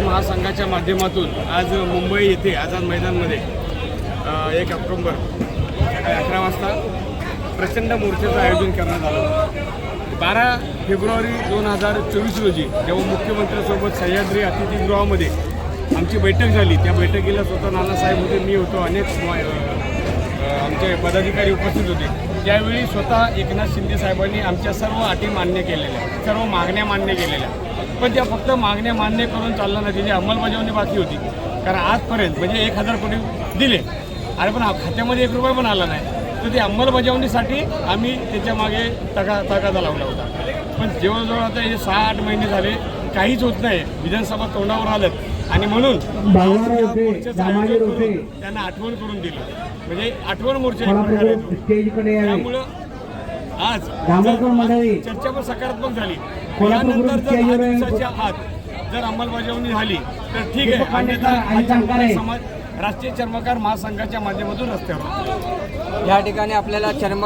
कामगार महासंघाच्या माध्यमातून आज मुंबई येथे आझाद मैदानमध्ये एक ऑक्टोंबर सकाळी अकरा वाजता प्रचंड मोर्चाचं आयोजन करण्यात आलं बारा फेब्रुवारी दोन हजार चोवीस रोजी जेव्हा मुख्यमंत्र्यांसोबत सह्याद्री अतिथीगृहामध्ये आमची बैठक झाली त्या बैठकीला स्वतः नानासाहेब होते मी होतो अनेक आमचे पदाधिकारी उपस्थित होते. ज्यावेळी स्वतः एकनाथ शिंदे साहेबांनी आमच्या सर्व अटी मान्य केलेल्या सर्व मागण्या मान्य केलेल्या पण त्या फक्त मागण्या मान्य करून चाललं नाही त्याची अंमलबजावणी बाकी होती. कारण आजपर्यंत म्हणजे एक हजार कोटी दिले. आणि पण खात्यामध्ये एक रुपया पण आला नाही. तर ते अंमलबजावणीसाठी आम्ही त्याच्यामागे तगा तगादा लावला होता. पण जवळजवळ आता हे सहा आठ महिने झाले काहीच होत नाही. विधानसभा तोंडावर आलं. आणि म्हणून त्यांना आठवण करून दिलं. म्हणजे आठवण मोर्चा त्यामुळं आज चर्चा पण सकारात्मक झाली. कोल्हापूर यानंतर जर दहा. दिवसाच्या आत जर अंमलबजावणी झाली तर ठीक आहे. अन्यथा. समाज राष्ट्रीय चर्मकार महासंघाच्या माध्यमातून रस्त्यावर. या ठिकाणी आपल्याला चर्म